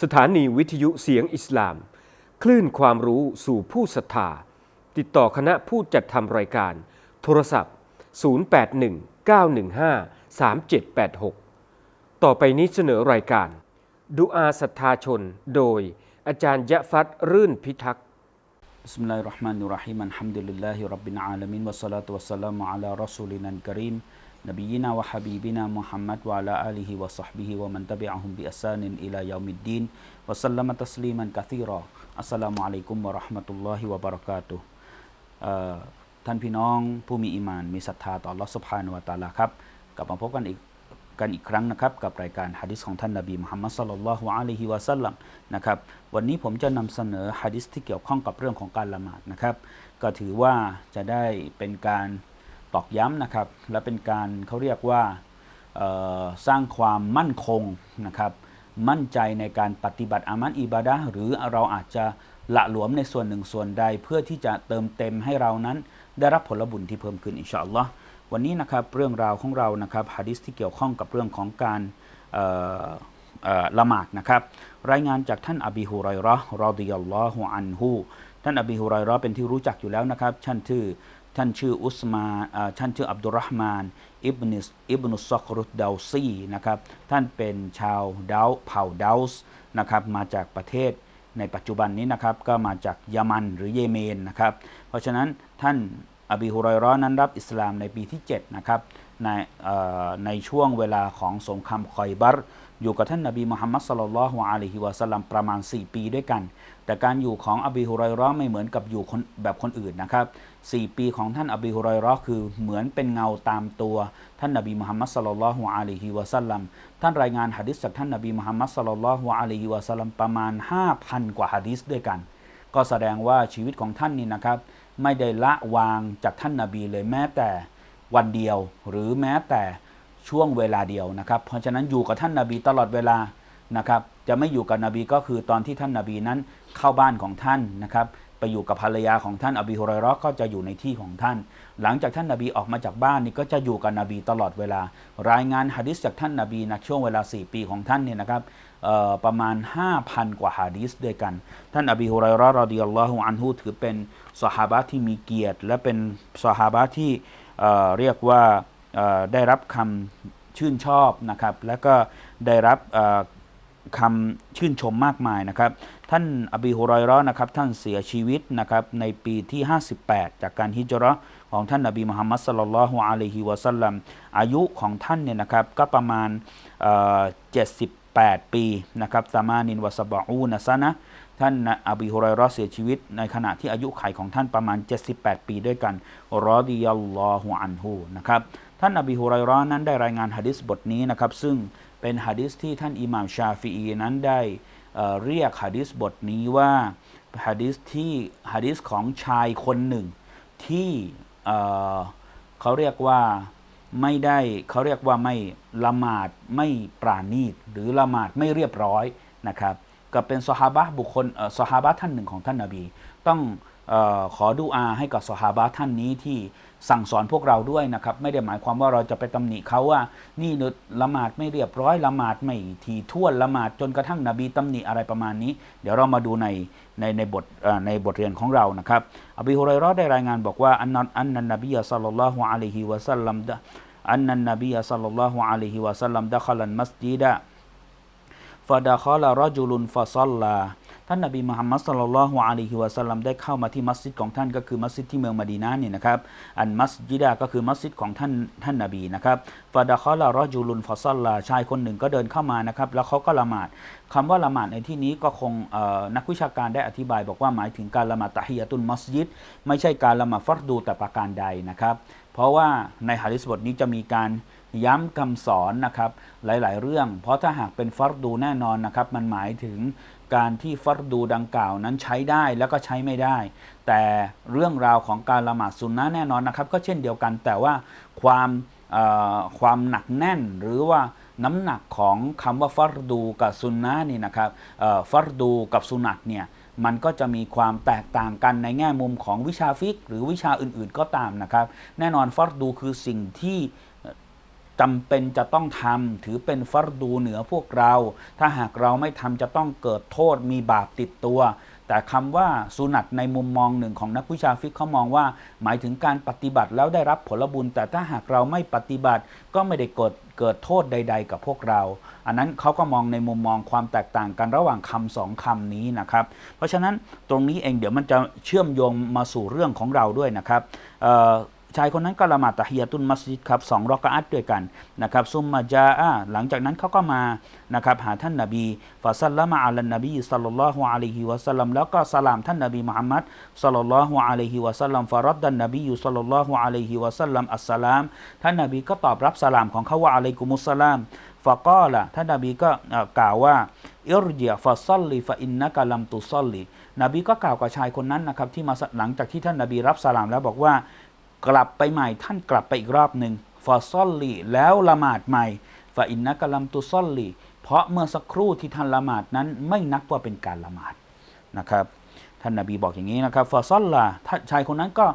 สถานีวิทยุเสียงอิสลาม คลื่นความรู้สู่ผู้ศรัทธา ติดต่อคณะผู้จัดทำรายการ โทรศัพท์ 0819153786 ต่อไปนี้เสนอรายการ ดุอาศรัทธาชน โดยอาจารย์ยะฟัดรื่นพิทักษ์ بسم الله الرحمن الرحيم الحمد لله رب العالمين والصلاة والسلام على رسولنا الكريم نبينا وحبيبنا محمد وعلى آله وصحبه ومن تبعهم بإحسان إلى يوم الدين وسلم تسليما كثيرا السلام عليكم ورحمة الله وبركاته เอ่อท่านพี่น้องผู้มีอีหมานมีศรัทธาต่อ Allah سبحانه และ تعالى ครับกลับมาพบกันอีกกันอีกครั้งนะครับ กับรายการฮะดิษของท่านนบีมุฮัมมัดสลลัลลอฮุอะลัยฮิวะสัลลัมนะครับวันนี้ผมจะนำเสนอฮะดิษที่เกี่ยวข้องกับเรื่องของการละหมาดนะครับ ก็ถือว่าจะได้เป็นการ ตอกย้ำนะครับ และเป็นการเขาเรียกว่าสร้างความมั่นคงนะครับ มั่นใจในการปฏิบัติอามันอิบาดะหรือเราอาจจะละหลวมในส่วนหนึ่งส่วนใดเพื่อที่จะเติมเต็มให้เรานั้น ได้รับผลบุญที่เพิ่มขึ้นอินชาอัลลอฮ์วันนี้นะครับเรื่องราวของเรานะครับฮะดิษที่เกี่ยวข้องกับเรื่องของการละหมาดนะครับ รายงานจากท่านอบีฮุไรราะห์รอฎิยัลลอฮุอันฮูท่านอบีฮุไรราะเป็นที่รู้จักอยู่แล้วนะครับท่านชื่อ ท่านชื่ออุสมาท่านชื่ออับดุลรอฮ์มานอิบนิสอิบนุสซอกรุดดาวซีนะครับท่านเป็นชาวดาวเผ่าดาวส์นะครับมาจากประเทศในปัจจุบันนี้นะครับก็มาจากยามันหรือเยเมนนะครับเพราะฉะนั้นท่านอบีฮุไรเราะห์นั้นรับอิสลามในปีที่7นะครับในในช่วงเวลาของสงครามคอยบัร อยู่กับท่านนบีมุฮัมมัดสลลัลฮุอะลัยฮิวะสัลลัมประมาณ 4 ปีด้วยกัน แต่การอยู่ของอบีฮุไรเราะห์ไม่เหมือนกับอยู่คนแบบคนอื่นนะครับ 4 ปีของท่านอบีฮุไรเราะห์คือเหมือนเป็นเงาตามตัว ท่านนบีมุฮัมมัดสลลัลฮุอะลัยฮิวะสัลลัมท่านรายงานหะดิษจากท่านนบีมุฮัมมัดสลลัลฮุอะลัยฮิวะสัลลัมประมาณ 5,000 กว่าหะดิษด้วยกัน ก็แสดงว่าชีวิตของท่านนี่นะครับ ไม่ได้ละวางจากท่านนาบีเลยแม้แต่วันเดียวหรือแม้แต่ ช่วงเวลาเดียวนะครับ เพราะฉะนั้นอยู่กับท่านนาบีตลอดเวลานะครับ จะไม่อยู่กับนบีก็คือตอนที่ท่านนาบีนั้นเข้าบ้านของท่านนะครับ ไปอยู่กับภรรยาของท่านอบีฮุไรเราะห์ก็จะอยู่ในที่ของท่าน หลังจากท่านนาบีออกมาจากบ้านนี่ก็จะอยู่กับนบีตลอดเวลา รายงานหะดิษจากท่านนาบีนะช่วงเวลา 4 ปีของท่านเนี่ยนะครับประมาณ 5,000 กว่าหะดีษด้วยกัน ท่านอบีฮุไรเราะห์รอฎิยัลลอฮุอันฮุถือเป็นสหาบะที่มีเกียรติ และเป็นสหาบะที่เรียกว่า ได้รับคำชื่นชอบนะครับ และก็ได้รับคำชื่นชมมากมายนะครับ ท่านอบีฮุไรเราะห์นะครับ ท่านเสียชีวิตนะครับในปีที่ 58 จากการฮิจราะห์ของท่านนบีมุฮัมมัดสลลัลฮุอะลัยฮิวะสัลลัมอายุของท่านเนี่ยนะครับก็ประมาณเอ่อ78ปีนะครับซามานินวะสบะอูนะซะนะท่านอบีฮุไรเราะห์เสียชีวิต ในขณะที่อายุขัยของท่านประมาณ 78 ปีด้วยกันรอดิยัลลอฮุอันฮูนะครับ ท่านอบีฮุไรราะห์นั้นได้รายงานหะดิษบทนี้นะครับ ซึ่งเป็นหะดิษที่ท่านอิหม่ามชาฟีอีนั้นได้เรียกหะดิษบทนี้ว่าหะดิษที่หะดิษของชายคนหนึ่ง ที่เขาเรียกว่าไม่ได้เขาเรียกว่าไม่ละหมาดไม่ปราณีตหรือละหมาดไม่เรียบร้อยนะครับ ก็เป็นสหาบะบุคคลสหาบะท่านหนึ่งของท่านนาบี ต้อง ขอดูอาให้กับสหาบะห์ท่านนี้ที่สั่งสอนพวกเราด้วยนะครับ ไม่ได้หมายความว่าเราจะไปตำหนิเขาว่า นี่นอะละหมาดไม่เรียบร้อยละหมาดไม่ทีท่วนละหมาดจนกระทั่งนบีตำหนิอะไรประมาณนี้ เดี๋ยวเรามาดูในในในบทในบทเรียนของเรานะครับอบีฮุไรราะห์ได้รายงานบอกว่าอันนันอันนั้นนบีสัลลัลลอฮุอะลัยฮิวะสัลลัมดะอันนั้นนบีสัลลัลลอฮุอะลัยฮิวะสัลลัมดะคลันมัสยิดะฟาดะคอลารจุลุนฟาซัลลา ท่านนบีมุฮัมมัดสลลัลลอฮุอะลัยฮิวะสัลลัมได้เข้ามาที่มัสยิดของท่านก็คือมัสยิดที่เมืองมดีนะห์เนี่ยนะครับอันมัสยิดะก็คือมัสยิดของท่านท่านนบีนะครับฟาดะคอลารอจุลุนฟาซัลลาชายคนหนึ่งก็เดินเข้ามานะครับแล้วเขาก็ละหมาดคำว่าละหมาดในที่นี้ก็คงนักวิชาการได้อธิบาย บอกว่าหมายถึงการละหมาดตะฮียะตุลมัสยิดไม่ใช่การละหมาดฟัรดูแต่ประการใดนะครับ เพราะว่าในฮะดิษบทนี้จะมีการย้ำคำสอนนะครับหลาย ๆ เรื่อง เพราะถ้าหากเป็นฟัรดูแน่นอนนะครับมันหมายถึง การที่ฟัรดูดังกล่าวนั้นใช้ได้แล้วก็ใช้ไม่ได้ แต่เรื่องราวของการละหมาดสุนนะแน่นอนนะครับ ก็เช่นเดียวกันแต่ว่าความความหนักแน่นหรือว่าน้ำหนักของคำว่าฟัรดูกับซุนนะนี่นะครับฟัรดูกับสุนัตเนี่ยมันก็จะมีความแตกต่างกันในแง่มุมของวิชาฟิกหรือวิชาอื่นๆก็ตามนะครับ แน่นอนฟัรดูคือสิ่งที่ จำเป็นจะต้องทำถือเป็นฟัรดูเหนือพวกเรา ถ้าหากเราไม่ทำจะต้องเกิดโทษมีบาปติดตัว แต่คำว่าสุนัตในมุมมองหนึ่งของนักวิชาฟิกเขามองว่า หมายถึงการปฏิบัติแล้วได้รับผลบุญ แต่ถ้าหากเราไม่ปฏิบัติก็ไม่ได้เกิดเกิดโทษใด ๆ กับพวกเรา อันนั้นเขาก็มองในมุมมองความแตกต่างกันระหว่างคำสองคำนี้นะครับ เพราะฉะนั้นตรงนี้เองเดี๋ยวมันจะเชื่อมโยงมาสู่เรื่องของเราด้วยนะครับ ชายคนนั้นก็ละหมาดตะฮียตุนมัสยิดครับสองรอกะอัตด้วยกันนะครับซุมมาจาอะหลังจากนั้นเขาก็มานะครับหาท่านนบีฟาซัลละมาอัลนบีสัลลัลลอฮุอะลัยฮิวะสัลลัมแล้วก็สลามท่านนบีมุฮัมมัดสัลลัลลอฮุอะลัยฮิวะสัลลัมฟารัดดันนบีสัลลัลลอฮุอะลัยฮิวะสัลลัมอัสสลามท่านนบีก็ตอบรับสลามของเขาว่าอะลัยกุมุสสลามฟะกอละท่านนบีก็กล่าวว่าอิรเจียฟะซัลลีฟะอินนะกะลัมตุซัลลีนบีก็กล่าวกับชายคนนั้นนะครับที่มาหลังจากที่ท่านนบีรับสลามแล้วบอกว่า กลับไปใหม่ท่านกลับไปอีกรอบหนึ่งฟาซอลลีแล้วละหมาดใหม่ฟาอินนะกะลัมตุซอลลีเพราะเมื่อสักครู่ที่ท่านละหมาดนั้นไม่นับว่าเป็นการละหมาดนะครับ ท่านนบีบอกอย่างนี้นะครับฟาซอลลาท่านชายคนนั้นก็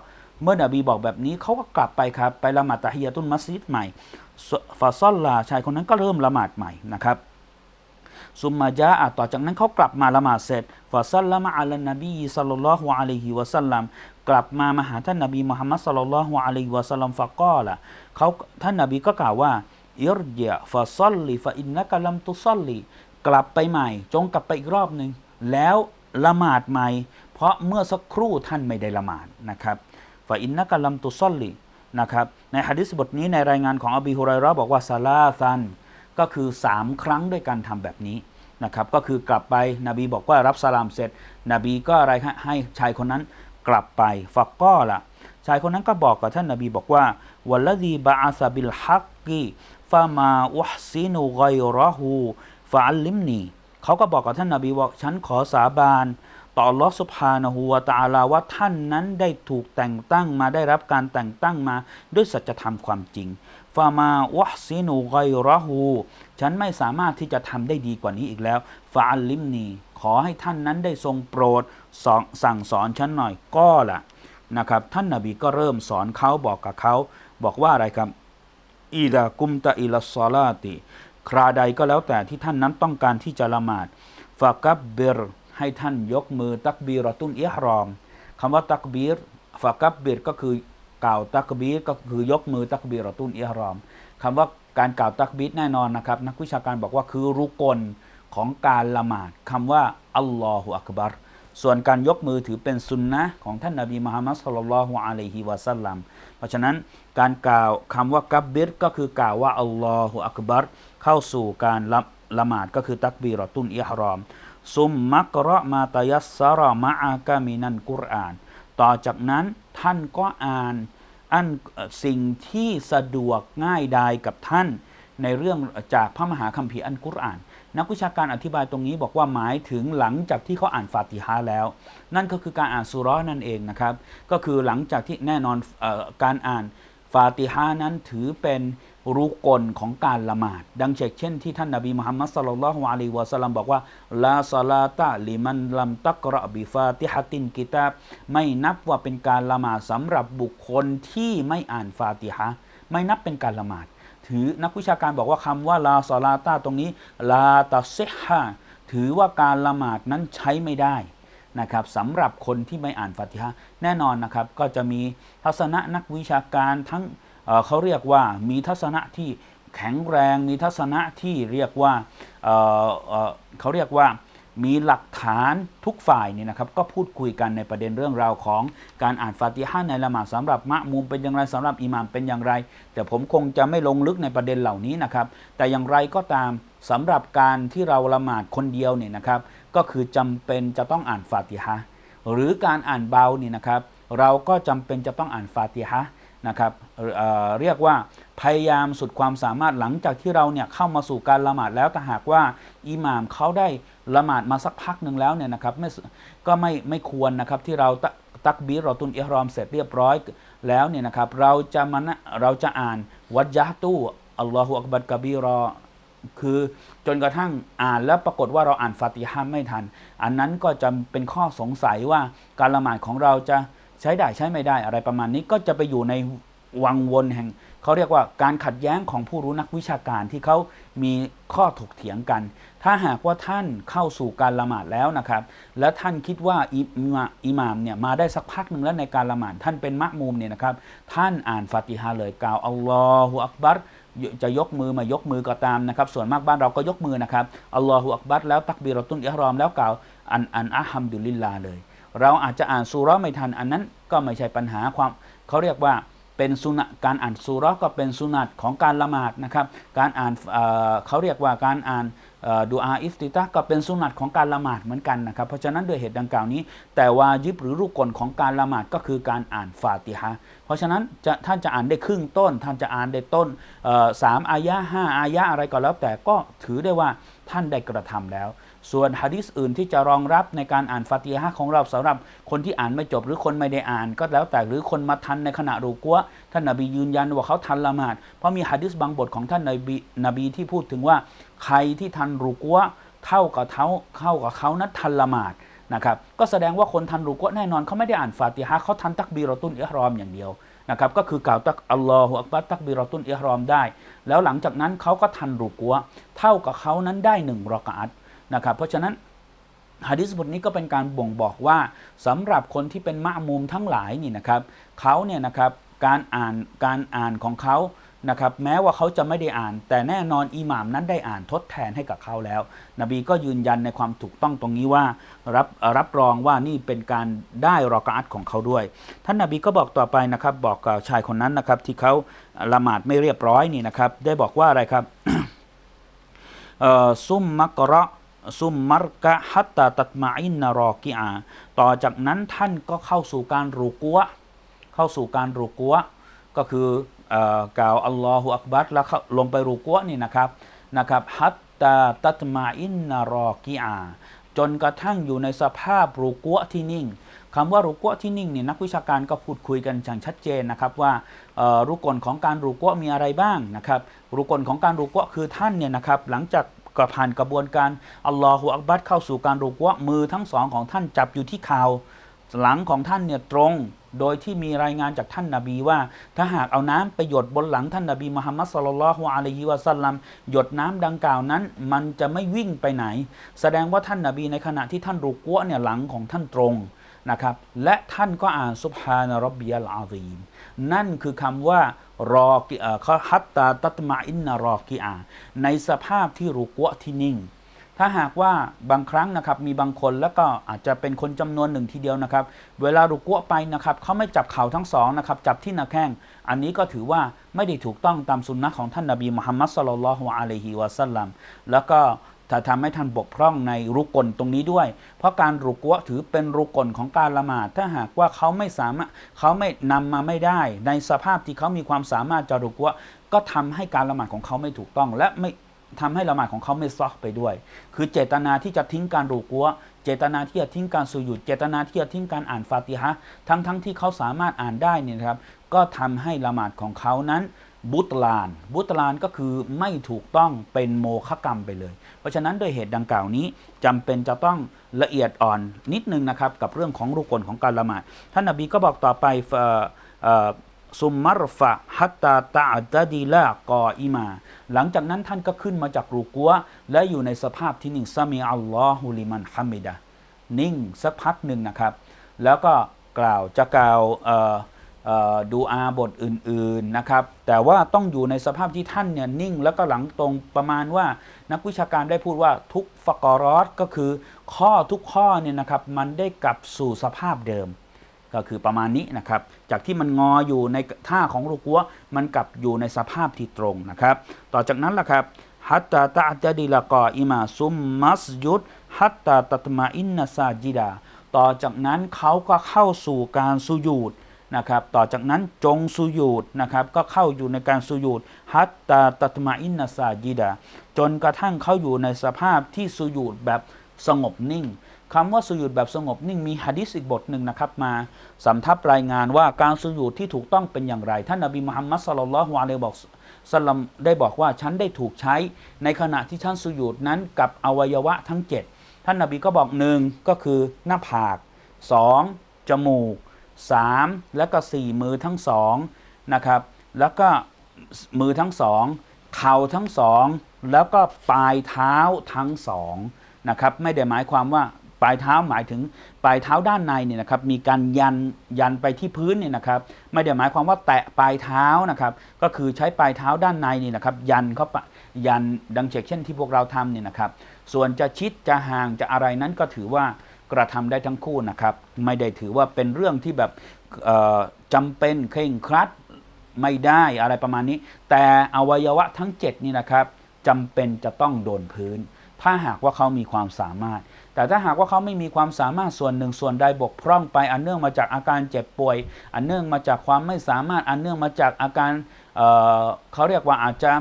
เมื่อนบีบอกแบบนี้เขาก็กลับไปครับ ไปละหมาดตะฮียตุนมัสยิดใหม่ฟาซอลลาชายคนนั้นก็เริ่มละหมาดใหม่นะครับ ซุมมาจาอะต่อจากนั้นเขากลับมาละหมาดเสร็จฟาซัลละมะอัลนบีสัลลัลลอฮุอะลัยฮิวะสัลลัมกลับมามาหาท่านนบีมุฮัมมัดสัลลัลลอฮุอะลัยฮิวะสัลลัมฟะกอละเขาท่านนบีก็กล่าวว่าอิรเจยฟาซัลลีฟาอินนะกะลัมตุซัลลีกลับไปใหม่ จงกลับไปอีกรอบหนึ่งแล้วละหมาดใหม่ เพราะเมื่อสักครู่ท่านไม่ได้ละหมาดนะครับฟาอินนะกะลัมตุซัลลีนะครับในฮะดิษบทนี้ในรายงานของอบีฮุไรราะห์บอกว่าซาลาซัน ก็คือ 3 ครั้งด้วยการทำแบบนี้นะครับก็คือกลับไปนบีบอกว่ารับสลามเสร็จ นบีก็อะไรให้ชายคนนั้นกลับไปฟักก็ละชายคนนั้นก็บอกกับท่านนบีบอกว่าวัลลดีบะอาซาบิลฮักกีฟามาอุฮซินุไกรอฮูฟาอัลลิมนีเขาก็บอกกับท่านนบีว่าฉันขอสาบานต่อลอสุบฮานะฮูวตาลาว่าท่านนั้นได้ถูกแต่งตั้งมาได้รับการแต่งตั้งมาด้วยสัจธรรมความจริง ฟามาวะซินูไกรอฮูฉันไม่สามารถที่จะทำได้ดีกว่านี้อีกแล้วฟาอัลลิมนีขอให้ท่านนั้นได้ทรงโปรดสสั่งสอนฉันหน่อยก็ล่ะนะครับ ท่านนาบีก็เริ่มสอนเขาบอกกับเขา บอกว่าอะไรครับอีดากุมตะอิลสซอลาติคราใดก็แล้วแต่ที่ท่านนั้นต้องการที่จะละหมาดฟากับเบรให้ท่านยกมือตักบีรอตุนเอฮรอมคำว่าตักบีรฟากับเบรก็คือ กล่าวตักบีรก็คือยกมือตักบีรอตุนอิฮรอมคำว่าการกล่าวตักบีรแน่นอนนะครับ นักวิชาการบอกว่าคือรุกลของการละหมาดคำว่าอัลลอฮฺอักบัรส่วนการยกมือถือเป็นสุนนะของท่านนบีมุฮัมมัดสุลลัลลอฮุอะลัยฮิวะสัลลัมเพราะฉะนั้นการกล่าวคำว่ากับบบิรก็คือกล่าวว่าอัลลอฮฺอักบัรเข้าสู่การละละหมาดก็คือตักบีรอตุนอิฮรอมซุมมักราะมาตายัสซารมะอากามินันกุรอาน ต่อจากนั้น ท่านก็อ่านอันสิ่งที่สะดวกง่ายดายกับท่าน ในเรื่องจากพระมหาคัมภีร์อันกุรอาน นักวิชาการอธิบายตรงนี้บอกว่าหมายถึงหลังจากที่เขาอ่านฟาติฮะแล้ว นั่นก็คือการอ่านสุร้อนนั่นเองนะครับ ก็คือหลังจากที่แน่นอนอการอ่านฟาติฮะนั้นถือเป็น รุกลของการละหมาด ดังเช่นที่ท่านนบีมุฮัมมัดสลลัลลอฮุอะลัยวะสัลลัมบอกว่าลาซาลาตะลิมันลัมตักระบิฟาติฮะตินกิตาบไม่นับว่าเป็นการละหมาดสำหรับบุคคลที่ไม่อ่านฟาติฮะไม่นับเป็นการละหมาด ถือนักวิชาการบอกว่าคำว่าลาซาลาตาตรงนี้ลาตาเซฮะถือว่าการละหมาดนั้นใช้ไม่ได้นะครับสำหรับคนที่ไม่อ่านฟาติฮะแน่นอนนะครับก็จะมีทัศนะนักวิชาการทั้ง เขาเรียกว่ามีทัศนะที่แข็งแรงมีทัศนะที่เรียกว่าเเเขาเรียกว่ามีหลักฐานทุกฝ่ายเนี่ยนะครับก็พูดคุยกันในประเด็นเรื่องราวของการอ่านฟาติฮะในละหมาดสำหรับมะมุมเป็นอย่างไรสำหรับอิหม่ามเป็นอย่างไร แต่ผมคงจะไม่ลงลึกในประเด็นเหล่านี้นะครับ แต่อย่างไรก็ตามสำหรับการที่เราละหมาดคนเดียวเนี่ยนะครับ ก็คือจำเป็นจะต้องอ่านฟาติฮะห์หรือการอ่านเบาเนี่ยนะครับ เราก็จำเป็นจะต้องอ่านฟาติฮะ นะครับเเรียกว่าพยายามสุดความสามารถหลังจากที่เราเนี่ยเข้ามาสู่การละหมาดแล้วแต่หากว่าอิหม่ามเขาได้ละหมาดมาสักพักหนึ่งแล้วเนี่ยนะครับไม่ก็ไม่ไม่ควรนะครับที่เราตักบีรเราตุนอิฮรอมเสร็จเรียบร้อยแล้วเนี่ยนะครับเราจะมานะเราจะอ่านวัจยะตู้อัลลอฮฺอักบัรกบีรอคือจนกระทั่งอ่านแล้วปรากฏว่าเราอ่านฟาติฮะห์ไม่ทัน อันนั้นก็จะเป็นข้อสงสัยว่าการละหมาดของเราจะ ใช้ได้ใช้ไม่ได้อะไรประมาณนี้ก็จะไปอยู่ในวังวนแห่งเขาเรียกว่าการขัดแย้งของผู้รู้นักวิชาการที่เขามีข้อถกเถียงกัน ถ้าหากว่าท่านเข้าสู่การละหมาดแล้วนะครับ และท่านคิดว่าอิมาอิหมามเนี่ยมาได้สักพักหนึ่งแล้วในการละหมาดท่านเป็นมะมุมเนี่ยนะครับ ท่านอ่านฟาติฮาเลยกล่าวอัลลอฮฺอักบัรจะยกมือมายกมือก็ตามนะครับ ส่วนมากบ้านเราก็ยกมือนะครับอัลลอฮฺอักบัรแล้วตักบีรตุนอิฮรอมแล้วกล่าวอันอันอะฮัมดุลิลลาเลย เราอาจจะอ่านซูเราะห์ไม่ทันอันนั้นก็ไม่ใช่ปัญหาความเขาเรียกว่าเป็นสุนนะการอ่านซูเราะห์ก็เป็นสุนัตของการละหมาดนะครับ การอ่านเเขาเรียกว่าการอ่านดูอาอิฟติตะห์ก็เป็นสุนัตของการละหมาดเหมือนกันนะครับ เพราะฉะนั้นด้วยเหตุดังกล่าวนี้ แต่วาญิบหรือรุกลของการละหมาดก็คือการอ่านฟาติฮะเพราะฉะนั้นจะท่านจะอ่านได้ครึ่งต้น ท่านจะอ่านได้ต้นสามอายะห้าอายะอะไรก็แล้วแต่ก็ถือได้ว่าท่านได้กระทำแล้ว ส่วนฮะดิษอื่นที่จะรองรับในการอ่านฟาติฮะของเราสำหรับคนที่อ่านไม่จบหรือคนไม่ได้อ่าน ก็แล้วแต่หรือคนมาทันในขณะรูกัวท่านนบียืนยันว่าเขาทันละหมาดเพราะมีฮะดิษบางบทของท่านนบีนบีที่พูดถึงว่า ใครที่ทันรูกัวเท่ากับเท่าเข้ากับเขานั้นทันละหมาดนะครับก็แสดงว่าคนทันรูกัวแน่นอนเขาไม่ได้อ่านฟาติฮะเขาทันตักบีรอตุนอิฮรอมอย่างเดียวนะครับก็คือกล่าวตักอัลลอฮฺอักบัรตักบีรอตุนอิฮรอมได้ แล้วหลังจากนั้นเขาก็ทันรูกัวเท่ากับเขานั้นได้หนึ่งรอกาอัต นะครับเพราะฉะนั้นฮะดิษบทนี้ก็เป็นการบ่งบอกว่าสำหรับคนที่เป็นมะมุมทั้งหลายนี่นะครับเขาเนี่ยนะครับการอ่านการอ่านของเขานะครับแม้ว่าเขาจะไม่ได้อ่าน แต่แน่นอนอิหม่ามนั้นได้อ่านทดแทนให้กับเขาแล้ว นบีก็ยืนยันในความถูกต้องตรงนี้ว่ารับรับรองว่านี่เป็นการได้รอกาอัตของเขาด้วย ท่านนบีก็บอกต่อไปนะครับบอกกับชายคนนั้นนะครับที่เขาละหมาดไม่เรียบร้อยนี่นะครับได้บอกว่าอะไรครับเอ่มมักระ ซุมมัรกะฮัตตาตัตมาอินนารอกิอาต่อจากนั้นท่านก็เข้าสู่การรูกัวะเข้าสู่การรูกัวะก็คืออกล่าวอัลลอฮฺอักบัรแล้วเข้าลงไปรูกัวะนี่นะครับนะครับฮัตตาตัตมาอินนารอกิอาจนกระทั่งอยู่ในสภาพรูกัวะที่นิ่งคำว่ารูกัวะที่นิ่งเนี่ยนักวิชาการก็พูดคุยกันอย่างชัดเจนนะครับว่ารุกลของการรูกัวะมีอะไรบ้างนะครับรุกลของการรูกัวะคือท่านเนี่ยนะครับหลังจาก ก็ผ่านกระบวนการอัลลอฮฺอักบัรเข้าสู่การรุกวะมือทั้งสองของท่านจับอยู่ที่ข่าว หลังของท่านเนี่ยตรง โดยที่มีรายงานจากท่านนาบีว่า ถ้าหากเอาน้ำไปหยดบนหลังท่านนาบีมุฮัมมัดสุลลัลลอฮุอะลัยฮิวะสัลลัมหยดน้ำดังกล่าวนั้น มันจะไม่วิ่งไปไหน แสดงว่าท่านนาบีในขณะที่ท่านรุกวะเนี่ยหลังของท่านตรงนะครับ และท่านก็อ่านซุบฮานะรับบิยัลอาซีมนั่นคือคำว่า รอกิเอ่อเขาฮัตตาตัตมาอินนารอกิอาในสภาพที่รุกวะที่นิ่ง ถ้าหากว่าบางครั้งนะครับมีบางคนแล้วก็อาจจะเป็นคนจำนวนหนึ่งทีเดียวนะครับ เวลารุกวะไปนะครับเขาไม่จับเข่าทั้งสองนะครับจับที่หน้าแข้งอันนี้ก็ถือว่าไม่ได้ถูกต้องตามสุนนะของท่านนบีมุฮัมมัดสลลัลลอฮุอะลัยฮิวะสัลลัมแล้วก็ ถ้าทำให้ท่านบกพร่องในรุกลตรงนี้ด้วย เพราะการรุกวะถือเป็นรุกลของการละหมาด ถ้าหากว่าเขาไม่สามารถเขาไม่นำมาไม่ได้ ในสภาพที่เขามีความสามารถจะรุกวะก็ทำให้การละหมาดของเขาไม่ถูกต้อง และไม่ทำให้ละหมาดของเขาไม่ซอกไปด้วย คือเจตนาที่จะทิ้งการรุกวะเจตนาที่จะทิ้งการสุยุด เจตนาที่จะทิ้งการอ่านฟาติฮะทั้งทั้งที่เขาสามารถอ่านได้เนี่ยนะครับ ก็ทำให้ละหมาดของเขานั้น บุตลาน บุตลานก็คือไม่ถูกต้องเป็นโมฆะกรรมไปเลย เพราะฉะนั้นด้วยเหตุดังกล่าวนี้จำเป็นจะต้องละเอียดอ่อนนิดนึงนะครับ กับเรื่องของรุกลของการละหมาดท่านนบีก็บอกต่อไปซุมมารฟะฮัตตาตาอัตดีละกออิมา หลังจากนั้นท่านก็ขึ้นมาจากรูกัว และอยู่ในสภาพที่นิ่งซามีอัลลอฮุลิมันฮัมมิดะนิ่งสักพักหนึ่งนะครับ แล้วก็กล่าวจะกล่าวอ ดูอาบทอื่นๆนะครับแต่ว่าต้องอยู่ในสภาพที่ท่านเนี่ยนิ่งแล้วก็หลังตรงประมาณว่านักวิชาการได้พูดว่าทุกฟกรอสก็คือข้อทุกข้อเนี่ยนะครับมันได้กลับสู่สภาพเดิม ก็คือประมาณนี้นะครับจากที่มันงออยู่ในท่าของรูกัวมันกลับอยู่ในสภาพที่ตรงนะครับต่อจากนั้นล่ะครับฮัตตาตะจดีละกออิมาซุมมัสยุดฮัตตาตัตมาอินนาซาจิดาต่อจากนั้นเขาก็เข้าสู่การสุยูด นะครับ ต่อจากนั้นจงสุยูดนะครับก็เข้าอยู่ในการสุยูดฮัตตาตัตมาอินนาซาจิดาจนกระทั่งเข้าอยู่ในสภาพที่สุยูดแบบสงบนิ่งคำว่าสุยูดแบบสงบนิ่งมีฮะดิษอีกบทหนึ่งนะครับมาสำทับรายงานว่าการสุยูดที่ถูกต้องเป็นอย่างไร ท่านนบีมุฮัมมัดสลลัลฮุอะลัยบอกสลลัมได้บอกว่าฉันได้ถูกใช้ ในขณะที่ท่านสุยูดนั้นกับอวัยวะทั้ง 7 ท่านนบีก็บอกหนึ่งก็คือหน้าผากสองจมูก สามแล้วก็สี่มือทั้งสองนะครับ แล้วก็มือทั้งสองเข่าทั้งสองแล้วก็ปลายเท้าทั้งสองนะครับไม่ได้หมายความว่าปลายเท้าหมายถึงปลายเท้าด้านในเนี่ยนะครับมีการยันยันไปที่พื้นเนี่ยนะครับไม่ได้หมายความว่าแตะปลายเท้านะครับก็คือใช้ปลายเท้าด้านในนี่นะครับยันเข้าไปยันดังเช่นที่พวกเราทำเนี่ยนะครับส่วนจะชิดจะห่างจะอะไรนั้นก็ถือว่า กระทำได้ทั้งคู่นะครับ ไม่ได้ถือว่าเป็นเรื่องที่แบบเอ่อจำเป็นเคร่งครัดไม่ได้อะไรประมาณนี้ แต่อวัยวะทั้ง 7 นี่นะครับจำเป็นจะต้องโดนพื้น ถ้าหากว่าเขามีความสามารถ แต่ถ้าหากว่าเขาไม่มีความสามารถส่วนหนึ่งส่วนใดบกพร่องไป อันเนื่องมาจากอาการเจ็บป่วย อันเนื่องมาจากความไม่สามารถ อันเนื่องมาจากอาการเเขาเรียกว่าอาจจะ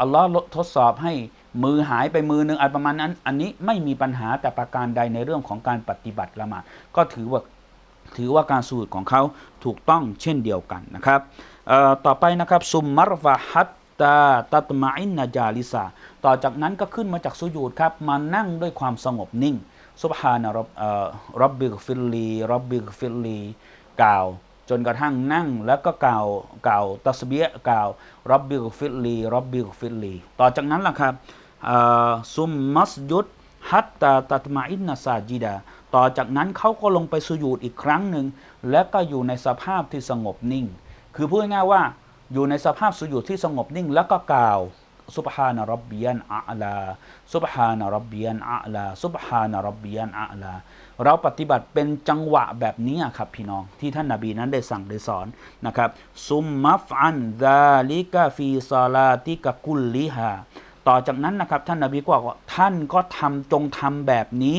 อัลลอฮ์ทดสอบให้ มือหายไปมือหนึ่งอะไรประมาณนั้น อันนี้ไม่มีปัญหาแต่ประการใดในเรื่องของการปฏิบัติละหมาดก็ถือว่าถือว่าการสูตรของเขาถูกต้องเช่นเดียวกันนะครับต่อไปนะครับซุมมารฟะฮัตตาตัตมาอินนาจาลิซาต่อจากนั้นก็ขึ้นมาจากสุญูดครับมานั่งด้วยความสงบนิ่งซุบฮานะรับรบบิกฟิลลีรับบิกฟิลลีกล่าวจนกระทั่งนั่งแล้วก็กล่าวกล่าวตัสเบียกล่าวรับบิกฟิลลีรับบิกฟิลลีต่อจากนั้นล่ะครับ ซุมมัสยุดฮัตตาตัตมาอินนาซาจิดา ต่อจากนั้นเขาก็ลงไปสุญูดอีกครั้งหนึ่ง และก็อยู่ในสภาพที่สงบนิ่ง คือพูดง่ายๆว่าอยู่ในสภาพสุญูดที่สงบนิ่ง แล้วก็กล่าวซุบฮานะรับบียนอาลาซุบฮานะรับบียนอาลาซุบฮานะรับบียนอาลาเราปฏิบัติเป็นจังหวะแบบนี้ครับพี่น้องที่ท่านนาบีนั้นได้สั่งได้สอนนะครับซุมมัฟอันซาลิกะฟีซาลาติกะกุลลิฮา ต่อจากนั้นนะครับท่านนบีก็บอกว่าท่านก็ทำจงทำแบบนี้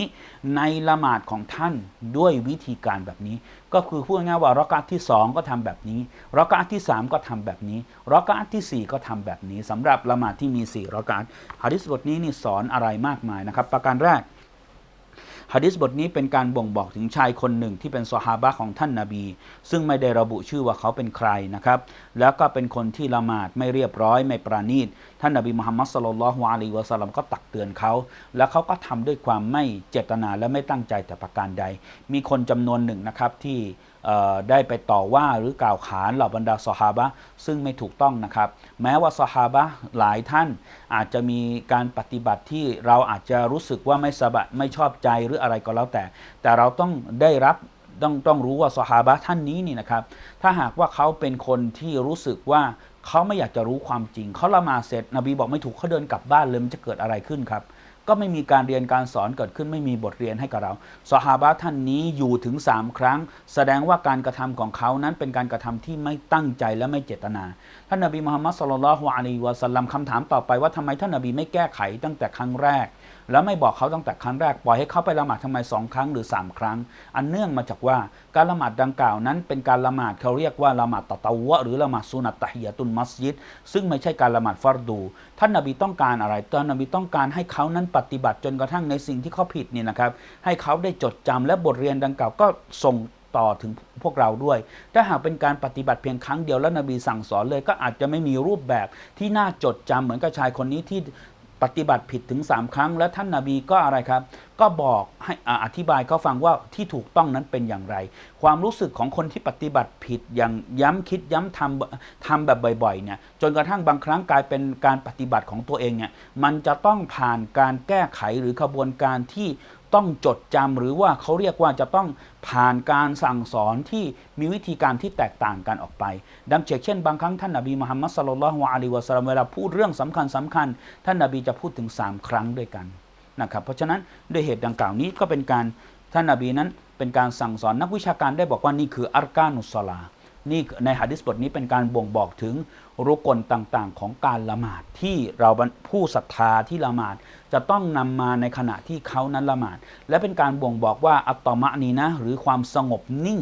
ในละหมาดของท่านด้วยวิธีการแบบนี้ ก็คือพูดง่ายว่ารักาที่สองก็ทำแบบนี้รักาที่สามก็ทำแบบนี้รักาที่สี่ก็ทำแบบนี้สำหรับละหมาดที่มีสี่รักาฮะดิษบทนี้นี่สอนอะไรมากมายนะครับ ประการแรก ฮะดิษบทนี้เป็นการบ่งบอกถึงชายคนหนึ่งที่เป็นซอฮาบะของท่านนาบี ซึ่งไม่ได้ระบุชื่อว่าเขาเป็นใครนะครับ แล้วก็เป็นคนที่ละหมาดไม่เรียบร้อยไม่ประณีต ท่านนาบีมุฮัมมัดสลลัลลอฮุอะลัยฮิวะสัลลัมก็ตักเตือนเขา แล้วเขาก็ทำด้วยความไม่เจตนาและไม่ตั้งใจแต่ประการใด มีคนจำนวนหนึ่งนะครับที่ ได้ไปต่อว่าหรือกล่าวขานเหล่าบรรดาซอฮาบะซึ่งไม่ถูกต้องนะครับ แม้ว่าซอฮาบะหลายท่านอาจจะมีการปฏิบัติที่เราอาจจะรู้สึกว่าไม่สบายไม่ชอบใจหรืออะไรก็แล้วแต่ แต่เราต้องได้รับต้องต้องรู้ว่าซอฮาบะท่านนี้นี่นะครับ ถ้าหากว่าเขาเป็นคนที่รู้สึกว่าเขาไม่อยากจะรู้ความจริง เขาละมาเสร็จ นบีบอกไม่ถูกเขาเดินกลับบ้านเลยมันจะเกิดอะไรขึ้นครับ ก็ไม่มีการเรียนการสอนเกิดขึ้นไม่มีบทเรียนให้กับเราสหาบะห์ท่านนี้อยู่ถึง 3 ครั้ง แสดงว่าการกระทำของเขานั้นเป็นการกระทำที่ไม่ตั้งใจและไม่เจตนา ท่านนบีมุฮัมมัดสุลลัลฮุอะลัยฮิวะสัลลัมคำถามต่อไปว่าทำไมท่านนบีไม่แก้ไขตั้งแต่ครั้งแรก แล้วไม่บอกเขาตั้งแต่ครั้งแรกปล่อยให้เขาไปละหมาดทำไมสองครั้งหรือ 3 ครั้ง อันเนื่องมาจากว่าการละหมาดดังกล่าวนั้น เป็นการละหมาดเขาเรียกว่าละหมาดตะตาวะหรือละหมาดสุนัตตะฮิยตุนมัสยิดซึ่งไม่ใช่การละหมาดฟัรดู ท่านนบีต้องการอะไรท่านนบีต้องการให้เขานั้นปฏิบัติจนกระทั่งในสิ่งที่เขาผิดนี่นะครับให้เขาได้จดจำและบทเรียนดังกล่าวก็ส่งต่อถึงพวกเราด้วย ถ้าหากเป็นการปฏิบัติเพียงครั้งเดียวแล้วนบีสั่งสอนเลย ก็อาจจะไม่มีรูปแบบที่น่าจดจำเหมือนกับชายคนนี้ที่ ปฏิบัติผิดถึง 3 ครั้ง แล้วท่านนาบีก็อะไรครับ ก็บอกให้อ่าอธิบายเขาฟังว่าที่ถูกต้องนั้นเป็นอย่างไร ความรู้สึกของคนที่ปฏิบัติผิดอย่างย้ำคิดย้ำทำทำแบบบ่อยๆเนี่ยจนกระทั่งบางครั้งกลายเป็นการปฏิบัติของตัวเองเนี่ยมันจะต้องผ่านการแก้ไขหรือขบวนการที่ ต้องจดจำหรือว่าเขาเรียกว่าจะต้องผ่านการสั่งสอนที่มีวิธีการที่แตกต่างกันออกไป ดังเช่น บางครั้งท่านนบีมุฮัมมัดสลลัลฮุอะลัยฮิวะสลลัมเวลาพูดเรื่องสำคัญสำคัญ ท่านนบีจะพูดถึง 3 ครั้งด้วยกันนะครับเพราะฉะนั้นด้วยเหตุดังกล่าวนี้ก็เป็นการท่านนบีนั้นเป็นการสั่งสอนนักวิชาการได้บอกว่านี่คืออัรกานุสซอลา นี่ในหะดิษบทนี้เป็นการบ่งบอกถึงรุกลต่างๆ ของการละหมาดที่เราผู้ศรัทธาที่ละหมาดจะต้องนำมาในขณะที่เขานั้นละหมาด และเป็นการบ่งบอกว่าอัตตมะนีนะหรือความสงบนิ่ง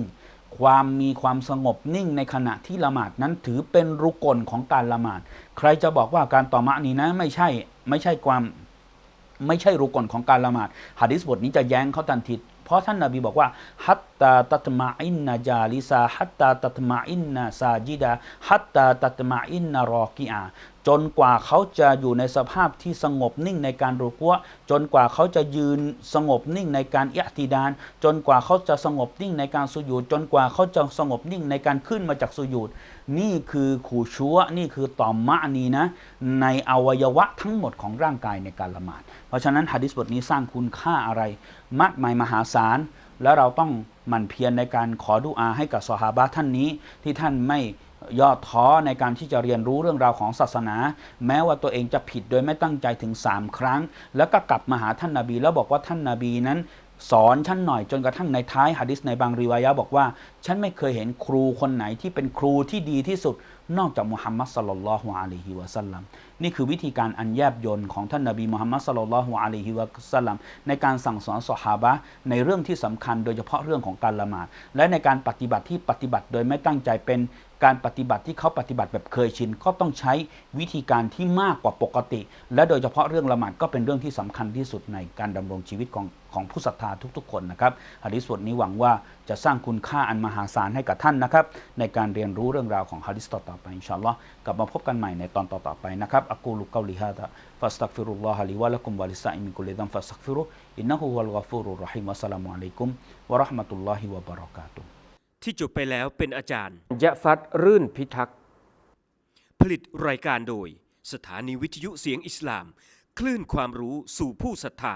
ความมีความสงบนิ่งในขณะที่ละหมาดนั้นถือเป็นรุกลของการละหมาด ใครจะบอกว่าการตอมะนีนะไม่ใช่ไม่ใช่ความไม่ใช่รุกลของการละหมาดหะดิษบทนี้จะแย้งเขาทันทีเพราะท่านนาบีบอกว่าฮัตตาตัตมาอินนาจาลิซาฮัตตาตัตมาอินนาซาจิดาฮัตตาตัตมาอินนารอกิอาจนกว่าเขาจะอยู่ในสภาพที่สงบนิ่งในการรุกัวจนกว่าเขาจะยืนสงบนิ่งในการอิอติดาน จนกว่าเขาจะสงบนิ่งในการสุญูดจนกว่าเขาจะสงบนิ่งในการขึ้นมาจากสุญูดนี่คือขู่ชัวนี่คือตอมมะนีนะ ในอวัยวะทั้งหมดของร่างกายในการละหมาด เพราะฉะนั้นฮะดิษบทนี้สร้างคุณค่าอะไร มากมายมหาศาล แล้วเราต้องหมั่นเพียรในการขอดุอาให้กับสหาบะท่านนี้ ที่ท่านไม่ย่อท้อในการที่จะเรียนรู้เรื่องราวของศาสนา แม้ว่าตัวเองจะผิดโดยไม่ตั้งใจถึง 3 ครั้ง แล้วก็กลับมาหาท่านนาบี แล้วบอกว่าท่านนาบีนั้น สอนฉันหน่อยจนกระทั่งในท้ายหะดิษในบางรีวายะบอกว่า ฉันไม่เคยเห็นครูคนไหนที่เป็นครูที่ดีที่สุด นอกจากมุฮัมมัดสลลัลลอฮุอะลัยฮิวะสัลลัมนี่คือวิธีการอันแยบยลของท่านนบีมุฮัมมัดสลลัลลอฮุอะลัยฮิวะสัลลัมในการสั่งสอนสหาบะในเรื่องที่สำคัญโดยเฉพาะเรื่องของการละหมาด และในการปฏิบัติที่ปฏิบัติโดยไม่ตั้งใจเป็นการปฏิบัติที่เขาปฏิบัติแบบเคยชิน ก็ต้องใช้วิธีการที่มากกว่าปกติ และโดยเฉพาะเรื่องละหมาดก็เป็นเรื่องที่สำคัญที่สุดในการดำรงชีวิตของ ของผู้ศรัทธาทุกๆ คนนะครับหะดิษบทนี้หวังว่าจะสร้างคุณค่าอันมหาศาลให้กับท่านนะครับในการเรียนรู้เรื่องราวของฮะดิษต่อๆไปอินชาอัลลอฮ์กลับมาพบกันใหม่ในตอนต่อๆไปนะครับอักูลุกาลิฮาดะฟัสตักฟิรุลลอฮะลิวะละกุมวะลิสซาอิมินกุลิดัมฟัสตักฟิรุอินนะฮูวัลกอฟูรุรเรฮีมวัสสลามุอะลัยกุมวะราะห์มะตุลลอฮิวะบะเราะกาตุที่จบไปแล้วเป็นอาจารย์ยะฟัดรื่นพิทักษ์ผลิตรายการโดย สถานีวิทยุเสียงอิสลาม คลื่นความรู้สู่ผู้ศรัทธา